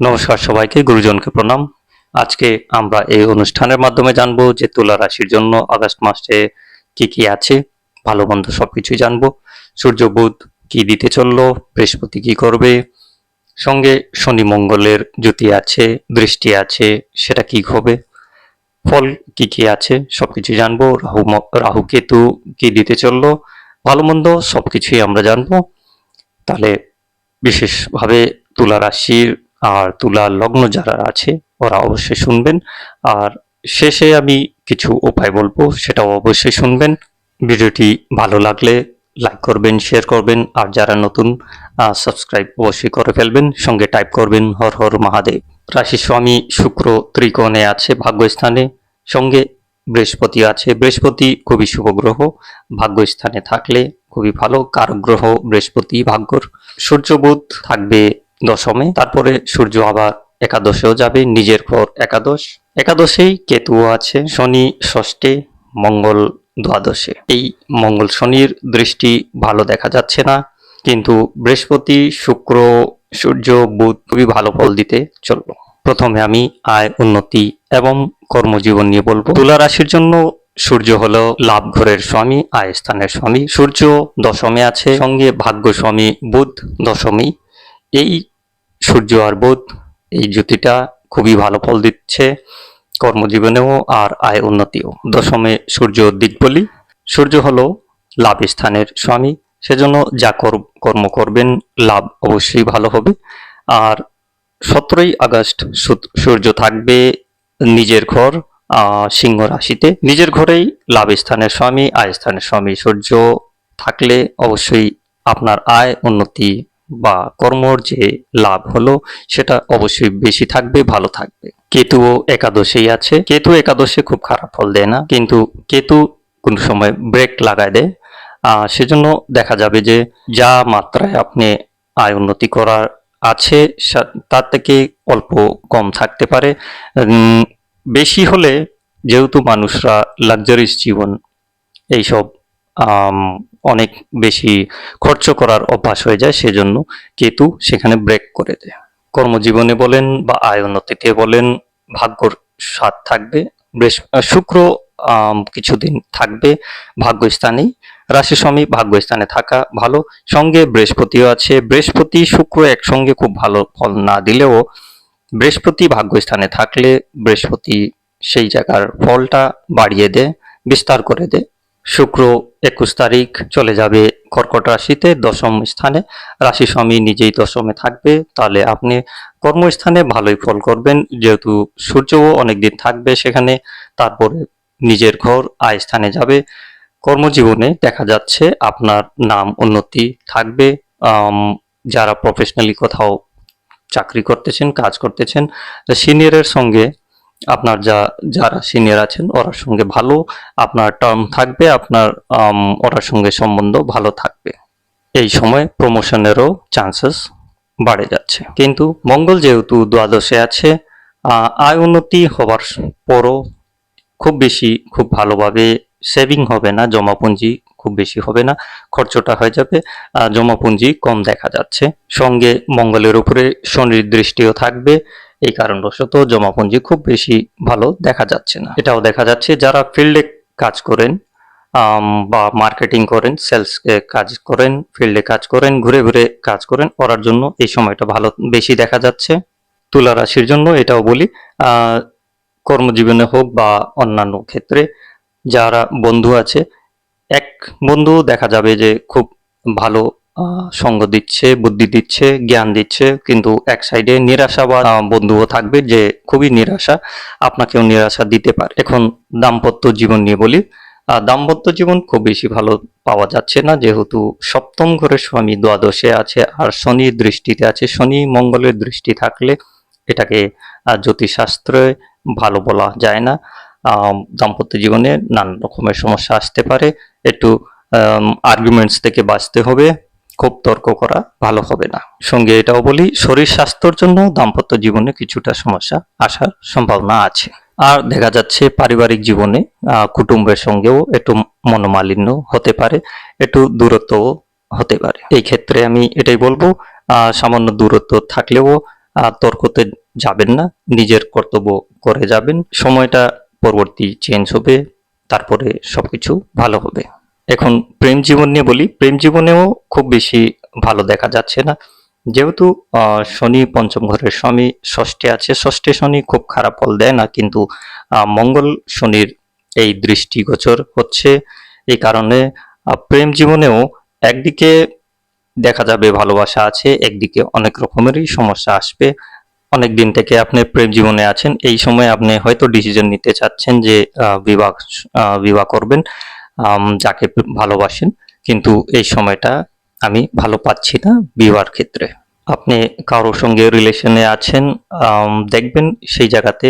নমস্কার সবাইকে, গুরুজনকে প্রণাম। আজকে আমরা এই অনুষ্ঠানের মাধ্যমে জানব যে তুলা রাশির জন্য আগস্ট মাসে কি কি আছে, ভালো মন্দ সবকিছুই জানব। সূর্য, বুধ কি দিতে চলল, বৃহস্পতি কি করবে, সঙ্গে শনি মঙ্গলের জ্যোতি আছে, দৃষ্টি আছে, সেটা কি হবে, ফল কি কি আছে সব সবকিছু জানব। রাহু রাহু কেতু কি দিতে চলল, ভালো মন্দ সবকিছুই আমরা জানব। তাহলে বিশেষভাবে তুলা রাশির আর তুলা লগ্ন যারা আছে, ওরা অবশ্যই শুনবেন। আর শেষে আমি কিছু উপায় বলব, সেটাও অবশ্যই শুনবেন। ভিডিওটি ভালো লাগলে লাইক করবেন শেয়ার করবেন, আর যারা নতুন সাবস্ক্রাইব অবশ্যই করে ফেলবেন। সঙ্গে টাইপ করবেন, হর হর মহাদেব। রাশি স্বামী শুক্র ত্রিকোণে আছে ভাগ্যস্থানে, সঙ্গে বৃহস্পতি আছে। বৃহস্পতি খুবই শুভ গ্রহ, ভাগ্যস্থানে থাকলে খুবই ভালো। কারক গ্রহ বৃহস্পতি ভাগ্যর। সূর্যবোধ থাকবে দশমে। তারপরে সূর্য আবার একাদশেও যাবে, নিজের ঘর একাদশ। একাদশেই কেতুও আছে, শনি ষষ্ঠে, মঙ্গল দ্বাদশে। এই মঙ্গল শনির দৃষ্টি ভালো দেখা যাচ্ছে না, কিন্তু বৃহস্পতি, শুক্র, সূর্য, বুধ খুবই ভালো ফল দিতে চলল। প্রথমে আমি আয়, উন্নতি এবং কর্মজীবন নিয়ে বলব। তুলা রাশির জন্য সূর্য হলো লাভ ঘরের স্বামী, আয় স্থানের স্বামী। সূর্য দশমে আছে, সঙ্গে ভাগ্য স্বামী বুধ দশমী। এই সূর্য আর বুধ, এই জ্যোতিটা খুবই ভালো ফল দিচ্ছে কর্মজীবনেও আর আয় উন্নতিও। দশমে সূর্য দিক বলি সূর্য হলো লাভ স্থানের স্বামী, সেজন্য যা কর- কর্ম করবেন লাভ অবশ্যই ভালো হবে। আর সতেরোই আগস্ট সূর্য থাকবে নিজের ঘর সিংহ রাশিতে। নিজের ঘরেই লাভ স্থানের স্বামী, আয় স্থানের স্বামী সূর্য থাকলে অবশ্যই আপনার আয় উন্নতি বা কর্মর যে লাভ হলো, সেটা অবশ্যই বেশি থাকবে, ভালো থাকবে। কেতুও একাদশেই আছে। কেতু একাদশে খুব খারাপ ফল দেয় না, কিন্তু কেতু কোন সময় ব্রেক লাগায় দেয়। সেজন্য দেখা যাবে যে যা মাত্রায় আপনি আয় উন্নতি করার আছে তার থেকে অল্প কম থাকতে পারে। বেশি হলে যেহেতু মানুষরা লাক্সারিস জীবন, এইসব অনেক বেশি খরচ করার অভ্যাস হয়ে যায়, সেজন্য কেতু সেখানে ব্রেক করে দেয়। কর্মজীবনে বলেন বা আয় উন্নতিতে বলেন, ভাগ্যর স্বাদ থাকবে শুক্র কিছুদিন থাকবে ভাগ্যস্থানেই। রাশি স্বামী ভাগ্যস্থানে থাকা ভালো, সঙ্গে বৃহস্পতিও আছে। বৃহস্পতি, শুক্র একসঙ্গে খুব ভালো ফল না দিলেও বৃহস্পতি ভাগ্যস্থানে থাকলে বৃহস্পতি সেই জায়গার ফলটা বাড়িয়ে দেয়, বিস্তার করে দেয়। শুক্র একুশ তারিখ চলে যাবে কর্কট রাশিতে দশম স্থানে। রাশি স্বামী নিজেই দশমে থাকবে, তাহলে আপনি কর্মস্থানে ভালোই ফল করবেন। যেহেতু সূর্যও অনেকদিন থাকবে সেখানে, তারপরে নিজের ঘর আয় স্থানে যাবে। কর্মজীবনে দেখা যাচ্ছে আপনার নাম উন্নতি থাকবে। যারা প্রফেশনালি কোথাও চাকরি করতেছেন, কাজ করতেছেন সিনিয়রের সঙ্গে আপনার যা যারা সিনিয়র আছেন ওরার সঙ্গে ভালো আপনার টার্ম থাকবে আপনার ওরার সঙ্গে সম্বন্ধ ভালো থাকবে। এই সময় প্রমোশনেরও চান্সেস বাড়ে যাচ্ছে। কিন্তু মঙ্গল যেহেতু দ্বাদশে আছে আয় উন্নতি হবার পরও খুব বেশি খুব ভালোভাবে সেভিং হবে না জমাপুঞ্জি খুব বেশি হবে না খরচটা হয়ে যাবে আহ, জমাপুঞ্জি কম দেখা যাচ্ছে। সঙ্গে মঙ্গলের উপরে শনির দৃষ্টিও থাকবে এই কারণবশত জমাপুঞ্জি খুব বেশি ভালো দেখা যাচ্ছে না। এটাও দেখা যাচ্ছে যারা ফিল্ডে কাজ করেন বা মার্কেটিং করেন, সেলস কাজ করেন, ফিল্ডে কাজ করেন, ঘুরে ঘুরে কাজ করেন করার জন্য এই সময়টা ভালো বেশি দেখা যাচ্ছে। তুলা রাশির জন্য এটাও বলি কর্মজীবনে হোক বা অন্যান্য ক্ষেত্রে যারা বন্ধু আছে, এক বন্ধু দেখা যাবে যে খুব ভালো সঙ্গ দিচ্ছে বুদ্ধি দিচ্ছে জ্ঞান দিচ্ছে কিন্তু এক সাইডে নিরাশাবাদ আহ, বন্ধুও থাকবে যে খুবই নিরাশা আপনাকেও নিরাশা দিতে পারে। এখন দাম্পত্য জীবন নিয়ে বলি। দাম্পত্য জীবন খুব বেশি ভালো পাওয়া যাচ্ছে না যেহেতু সপ্তম ঘরের স্বামী দ্বাদশে আছে আর শনি দৃষ্টিতে আছে। শনি মঙ্গলের দৃষ্টি থাকলে এটাকে জ্যোতিষশাস্ত্রে ভালো বলা যায় না। দাম্পত্য জীবনে নানান রকমের সমস্যা আসতে পারে। একটু আর্গুমেন্টস থেকে বাঁচতে হবে। খুব তর্ক করা ভালো হবে না। সঙ্গে এটাও বলি, শরীর স্বাস্থ্যর জন্য দাম্পত্য জীবনে কিছুটা সমস্যা আসার সম্ভাবনা আছে। আর দেখা যাচ্ছে পারিবারিক জীবনে কুটুম্বের সঙ্গেও একটু মনোমালিন্য হতে পারে, একটু দূরত্বও হতে পারে। এই ক্ষেত্রে আমি এটাই বলব সামান্য দূরত্ব থাকলেও তর্কতে যাবেন না, নিজের কর্তব্য করে যাবেন, সময়টা পরবর্তী চেঞ্জ হবে, তারপরে সবকিছু ভালো হবে। এখন প্রেম জীবন নিয়ে বলি, প্রেম জীবনেও খুব বেশি ভালো দেখা যাচ্ছে না। যেহেতু শনি পঞ্চম ঘরের স্বামী, ষষ্ঠে আছে। ষষ্ঠে শনি খুব খারাপ ফল দেয় না, কিন্তু মঙ্গল শনির এই দৃষ্টিগোচর হচ্ছে। এই কারণে প্রেম জীবনেও একদিকে দেখা যাবে ভালোবাসা আছে, একদিকে অনেক রকমেরই সমস্যা আসবে। অনেক দিন থেকে আপনি প্রেম জীবনে আছেন, এই সময় আপনি হয়তো ডিসিশন নিতে চাচ্ছেন যে বিবাহ বিবাহ করবেন। যাকে ভালোবাসেন, কিন্তু এই সময়টা আমি ভালো পাচ্ছি না বিবাহের ক্ষেত্রে। আপনি কারোর সঙ্গে রিলেশনে আছেন দেখবেন সেই জায়গাতে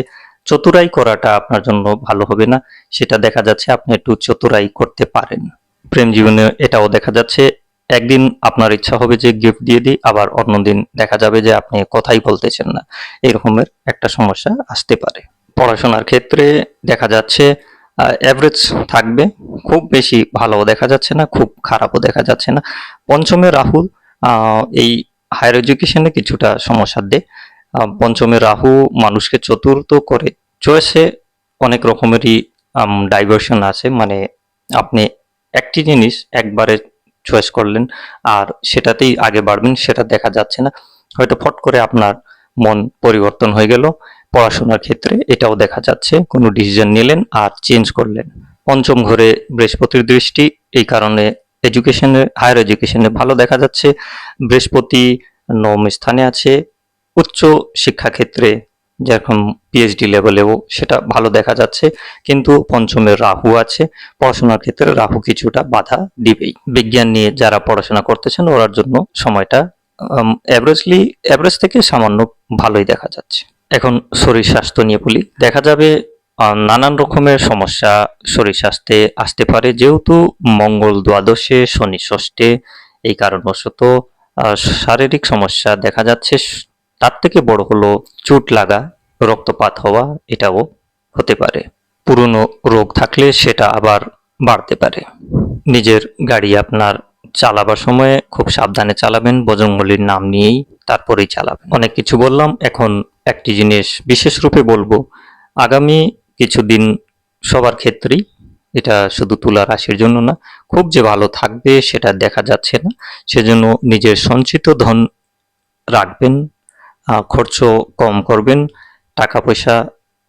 চতুরাই করাটা আপনার জন্য ভালো হবে না। সেটা দেখা যাচ্ছে আপনি একটু চতুরাই করতে পারেন। প্রেম জীবনে এটাও দেখা যাচ্ছে, একদিন আপনার ইচ্ছা হবে যে গিফট দিয়ে দিই, আবার অন্যদিন দেখা যাবে যে আপনি কথাই বলতেছেন না। এরকমের একটা সমস্যা আসতে পারে। পড়াশোনার ক্ষেত্রে দেখা যাচ্ছে অ্যাভারেজ থাকবে। খুব বেশি ভালো দেখা যাচ্ছে না, খুব খারাপও দেখা যাচ্ছে না। পঞ্চমে রাহুল এই হায়ার এডুকেশনে কিছুটা সমস্যা দেয় পঞ্চমে রাহু মানুষকে চতুর্থ করে চয়েসে অনেক রকমেরই ডাইভার্সন আছে। মানে আপনি একটি জিনিস একবারে চয়েস করলেন আর সেটাতেই আগে বাড়বেন, সেটা দেখা যাচ্ছে না। হয়তো ফট করে আপনার মন পরিবর্তন হয়ে গেল। পড়াশোনার ক্ষেত্রে এটাও দেখা যাচ্ছে, কোনো ডিসিশন নিলেন আর চেঞ্জ করলেন। পঞ্চম ঘরে বৃহস্পতির দৃষ্টি, এই কারণে এডুকেশনে হায়ার এডুকেশনে ভালো দেখা যাচ্ছে। বৃহস্পতি নবম স্থানে আছে। উচ্চ শিক্ষা ক্ষেত্রে যেরকম পিএইচডি লেভেলেও সেটা ভালো দেখা যাচ্ছে, কিন্তু পঞ্চমের রাহু আছে। পড়াশোনার ক্ষেত্রে রাহু কিছুটা বাধা দিবেই। বিজ্ঞান নিয়ে যারা পড়াশোনা করতেছেন, ওরার জন্য সময়টা অ্যাভারেজলি অ্যাভারেজ থেকে সামান্য ভালোই দেখা যাচ্ছে। এখন শরীর স্বাস্থ্য নিয়ে বলি। দেখা যাবে নানান রকমের সমস্যা শরীর স্বাস্থ্যে আসতে পারে। যেহেতু মঙ্গল দ্বাদশে, শনি ষষ্ঠে এই কারণবশত শারীরিক সমস্যা দেখা যাচ্ছে, তার থেকে বড় হলো চোট লাগা, রক্তপাত হওয়া, এটাও হতে পারে। পুরনো রোগ থাকলে সেটা আবার বাড়তে পারে। নিজের গাড়ি আপনার চালাবার সময়ে খুব সাবধানে চালাবেন বজরঙ্গলির নাম নিয়েই তারপরেই চালাবেন। অনেক কিছু বললাম, এখন একটি জিনিস বিশেষ রূপে বলব, আগামী কিছুদিন সবার ক্ষেত্রেই এটা শুধু তুলা রাশির জন্য না, খুব যে ভালো থাকবে সেটা দেখা যাচ্ছে না। সেজন্য নিজের সঞ্চিত ধন রাখবেন খরচ কম করবেন টাকা পয়সা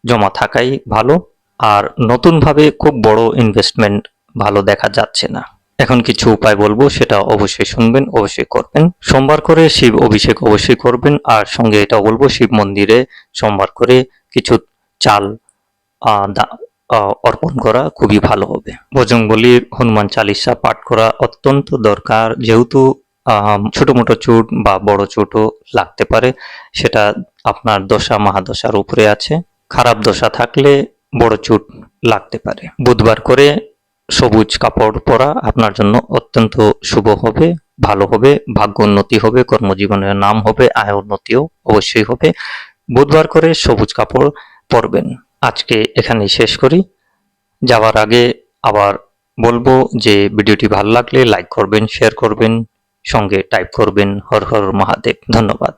জমা থাকাই ভালো, আর নতুনভাবে খুব বড় ইনভেস্টমেন্ট ভালো দেখা যাচ্ছে না। এখন কিছু উপায় বলব, সেটা অবশ্যই শুনবেন, অবশ্যই করবেন। সোমবার করে শিব অভিষেক অবশ্যই করবেন, আর সঙ্গে এটা বলব, শিব মন্দিরে সোমবার করে কিছু চাল অর্পণ করা খুবই ভালো হবে। বজরংবলীর হনুমান চালিসা পাঠ করা অত্যন্ত দরকার, যেহেতু ছোট মোটো চোট বা বড় চোটও লাগতে পারে, সেটা আপনার দশা মহাদশার উপরে আছে। খারাপ দশা থাকলে বড় চোট লাগতে পারে। বুধবার করে সবুজ কাপড় পরা আপনার জন্য অত্যন্ত শুভ হবে, ভালো হবে ভাগ্য উন্নতি হবে, কর্মজীবনের নাম হবে, আয় উন্নতিও অবশ্যই হবে। বুধবার করে সবুজ কাপড় পরবেন। আজকে এখানেই শেষ করি। যাওয়ার আগে আবার বলব যে ভিডিওটি ভালো লাগলে লাইক করবেন, শেয়ার করবেন, সঙ্গে টাইপ করবেন। হর হর মহাদেব। ধন্যবাদ।